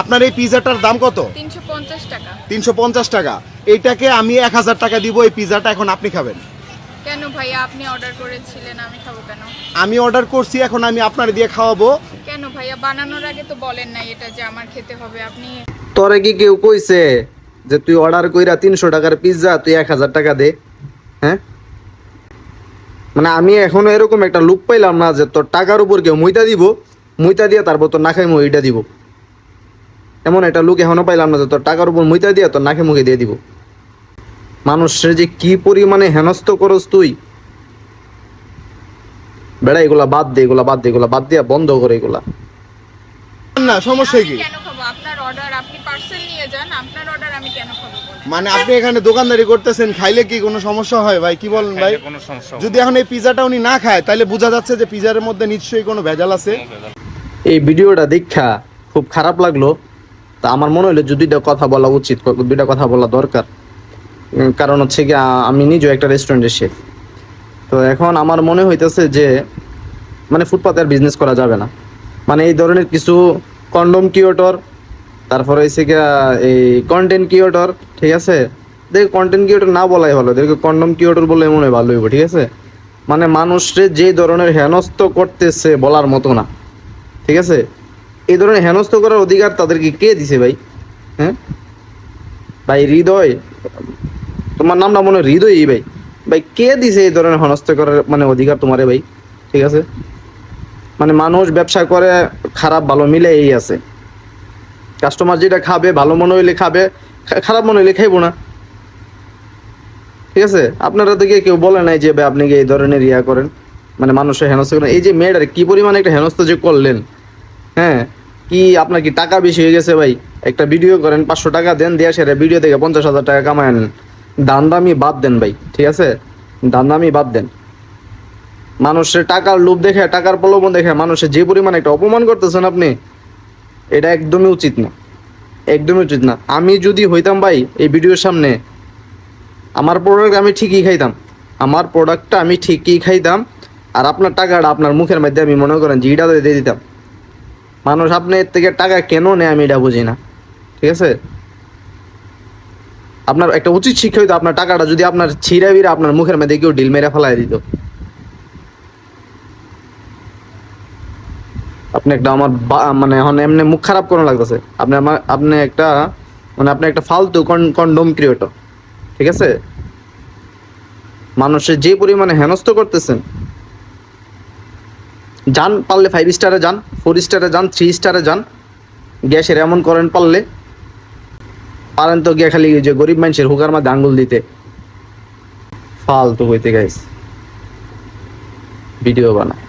আপনার এই পিজাটার দাম কত? তিনশো পঞ্চাশ টাকা। তিনশো পঞ্চাশ টাকা। এইটাকে আমি এক হাজার টাকা দিব এই পিজাটা এখন আপনি খাবেন। কেন ভাইয়া আপনি অর্ডার করেছিলেন আমি খাব কেন? আমি অর্ডার করছি এখন আমি আপনার দিয়ে খাওয়াবো। কেন ভাইয়া বানানোর আগে তো বলেন নাই এটা যে আমার খেতে হবে আপনি তোরে কি কেউ কইছে যে তুই অর্ডার কইরা তিনশো টাকার পিৎজা তুই এক হাজার টাকা দে? হ্যাঁ? মানে আমি এখনও এরকম একটা লুক পাইলাম না যে তোর টাকার উপর কেউ মুইতা দিব মুইতা দিয়ে তারপর তোর না খাই এইটা দিব। এমন একটা লুক এখনও পাইলাম না যে তোর টাকার উপর মুইতা দিয়ে তোর নাকে মুখে দিয়ে দিব। মানুষের যে কি পরিমাণে হেনস্থ করস তুই? বেড়া এগুলা বাদ দে এগুলা বাদ দে এগুলা বাদ দিয়া বন্ধ করে এগুলা। না সমস্যা কি? কেন খাব? আপনার অর্ডার আপনি পার্সেল নিয়ে যান অর্ডার আমি কেন খাব বলেন? মানে আপনি এখানে দোকানদারি করতেছেন খাইলে কি কোনো সমস্যা হয় ভাই? কি বলেন ভাই? যদি এখন এই পিজাটা উনি না খায় তাহলে বোঝা যাচ্ছে যে পিজার মধ্যে নিশ্চয়ই কোনো ভেজাল আছে। এই ভিডিওটা দেখা খুব খারাপ লাগল। তা আমার মনে হলো যে দুইটা কথা বলা উচিত দুইটা কথা বলা দরকার। কারণ হচ্ছে কি আমি নিজেও একটা রেস্টুরেন্টের শেফ তো এখন আমার মনে হইতেছে যে মানে ফুটপাতের বিজনেস করা যাবে না। মানে এই ধরনের কিছু কন্ডম কিওটর তারপরে হচ্ছে কি এই কন্টেন্ট কিওটর ঠিক আছে? দেখ কন্টেন্ট কিওটর না বলাই ভালো, দেখো কন্ডম কিওটর বলে মনে হয় ভালো হইব, ঠিক আছে? মানে মানুষরে যে ধরনের হেনস্থ করতেছে বলার মতো না, ঠিক আছে? এই ধরনের হেনস্থ করার অধিকার তাদেরকে কে দিছে ভাই? হ্যাঁ? ভাই হৃদয়, তোমার নামটা মনে হৃদয়ই ভাই। ভাই কে দিছে এই ধরনের হেনস্থ করার মানে অধিকার তোমারে ভাই? ঠিক আছে? মানে মানুষ ব্যবসা করে, খারাপ ভালো মিলে এই আছে। কাস্টমার যেটা খাবে, ভালো মনে হইলে খাবে খারাপ মনে হইলে খাইবো না। ঠিক আছে? আপনারা তো কেউ বলে নাই যে, ভাই, আপনি কি এই ধরনের ইয়া করেন। মানে মানুষের হেনস্থ করেন। এই যে মেয়েটার কি পরিমাণে একটা হেনস্থ যে করলেন হ্যাঁ? কি আপনার কি টাকা বেশি হয়ে গেছে ভাই? একটা ভিডিও করেন, পাঁচশো টাকা দেন, দিয়ে সেটা ভিডিও থেকে পঞ্চাশ হাজার টাকা কামায় আনেন। দান দামি বাদ দেন ভাই, ঠিক আছে? দান দামি বাদ দেন। মানুষের টাকার লোভ দেখে, টাকার প্রলোভন দেখে, মানুষের যে পরিমাণে একটা অপমান করতেছেন আপনি, এটা একদমই উচিত না। একদমই উচিত না। আমি যদি হইতাম ভাই, এই ভিডিওর সামনে, আমার প্রোডাক্ট আমি ঠিকই খাইতাম। আমার প্রোডাক্টটা আমি ঠিকই খাইতাম, আর আপনার টাকাটা আপনার মুখের মধ্যে আমি মনে করেন যে ইটা দিয়ে দিতাম। মানুষ আপনার থেকে টাকা কেন নেয় আমি এটা বুঝি না। ঠিক আছে? আপনার একটা উচিত শিক্ষা হইতো আপনার টাকাটা যদি আপনার ছিঁড়া বিড়া আপনার মুখের মধ্যে কেউ ডিল মেরে ফেলাই দিত। আপনি একটা আমার মানে এখন এমনি মুখ খারাপ কোনো লাগতেছে। আপনি আমার, আপনি একটা মানে আপনি একটা ফালতু কন্ডম ক্রিয়েটর ঠিক আছে? মানুষের যে পরিমাণে হেনস্থ করতেছেন যান, পারলে ফাইভ স্টারে যান ফোর স্টারে যান থ্রি স্টারে যান। গ্যাসের এমন করেন পারলে, পারেন তো গিয়ে খালি যে গরিব মানুষের হুকার মাঝে আঙ্গুল দিতে। ফালতু হইতে গাইস ভিডিও বানায়।